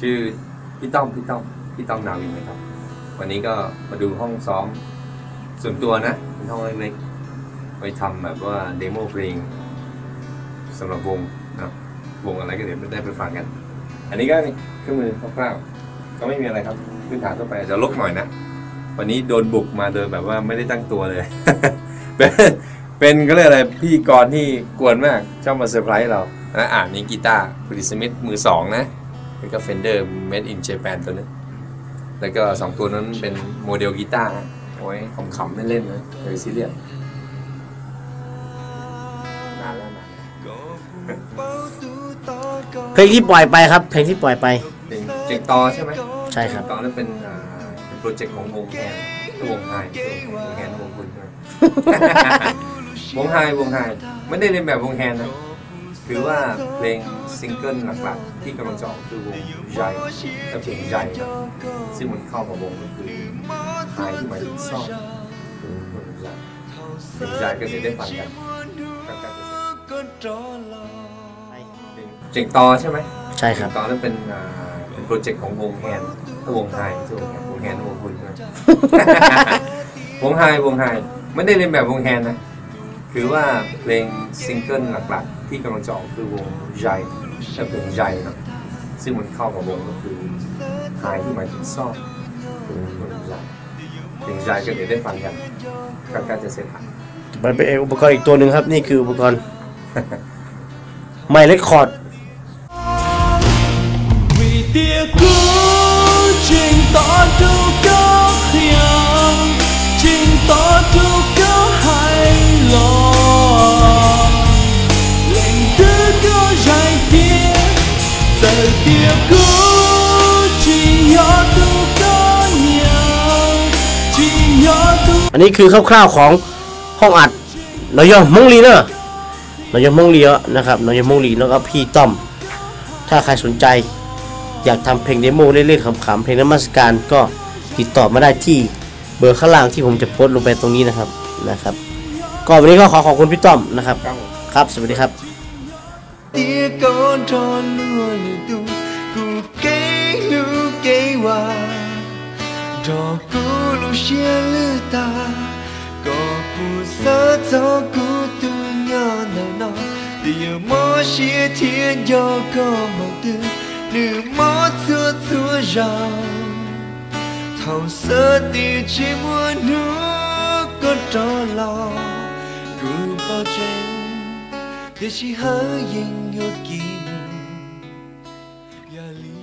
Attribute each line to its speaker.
Speaker 1: ชื่อพี่ต้อมพี่ต้อมพี่ต้อมนาวินนะครับ วันนี้ก็มาดูห้องซ้อมส่วนตัวนะเป็นห้องเล็กๆไปทำแบบว่าเดโมเพลงสำหรับวงนะวงอะไรก็เดี๋ยวได้ไปฟังกัน อันนี้ก็เครื่องมือคร่าวๆก็ไม่มีอะไรครับพื้นฐานทั่วไปจะลกหน่อยนะวันนี้โดนบุกมาโดยแบบว่าไม่ได้ตั้งตัวเลย เป็นเป็นก็เรียอะไรพี่กรที่กวนมากชอบมาเซอร์ไพรส์เรานะอ่านี่กีตาร์ฟริสมิธมือสองนะ แล้วก็เฟนเดอร์ made in Japan ตัวนึงแล้วก็สองตัวนั้นเป็นโมเดลกีตาร์นะเอาไว้ขำๆเล่นๆนะเลยซีเรียสนานแล้วนานแล้ว
Speaker 2: เพลงที่ปล่อยไปครับ เพลงที่ปล่อยไป
Speaker 1: เป็นเจกตอใช่ไหม
Speaker 2: ใช่ครับ
Speaker 1: เจกตอนั่นเป็นอ่าเป็นโปรเจกต์ของวงแคนวงไฮวงแคนวงคุณใช่ไหมวงไฮวงไฮไม่ได้เล่นแบบวงแคนนะ คือว่าเพลงซิงเกิลหลักๆ ที่กำลังจะออกคือวงใจและเพลงใจนะซึ่งมันเข้ากับวงก็คือไฮที่หมายถึงซ่อนวงใจเพลงใจก็เดี๋ยวได้ฟังกันเจกตอใช่ไหม
Speaker 2: ใช่ครับ
Speaker 1: ตอนั้นเป็นเป็นโปรเจกต์ของวงแฮนถ้าวงไฮใช่วงแฮนวงแฮนวงคุณใช่ไหมวงไฮวงไฮไม่ได้เล่นแบบวงแฮนนะคือว่าเพลงซิงเกิลหลักๆ ที่กำลังจะออกคือวงใจและเพลงใหญ่นะซึ่งมันเข้ากับวงก็คือหายที่หมายถึงซ่อนเพลงใหญ่ลงใจก็เดี๋ยวได้ฟังกันก็การจะเสร็จ
Speaker 2: มันเป็นอุปกรณ์อีกตัวหนึ่งครับ นี่คืออุปกรณ์ไม่เลกคอร์ด
Speaker 3: We dear good
Speaker 2: อันนี้คือคร่าวๆของห้องอัดนอยมงลีเนอะนอยมงลีนะครับนอยมงลีแล้วก็พี่ต้อม ถ้าใครสนใจ อยากทำเพลงเดโมเล่นๆขำๆเพลงนมัสการก็ติดต่อมาได้ที่เบอร์ข้างล่างที่ผมจะโพสต์ลงไปตรงนี้นะครับนะครับ ก็วันนี้ก็ขอขอบคุณพี่ต้อมนะครับ
Speaker 1: ครับผม
Speaker 2: ครับสวัสดีครับ
Speaker 3: ku ke lu ke wa do ku lu xie lu ta. Go ku sa cho ku tu nho na no điều mơ xie thiên do có mong tư. Nữ mơ thua thua rào thảo sơ đi chỉ muốn nước có trò lo cứ bao chân để chỉ hỡi yên yêu kỳ mùa ali.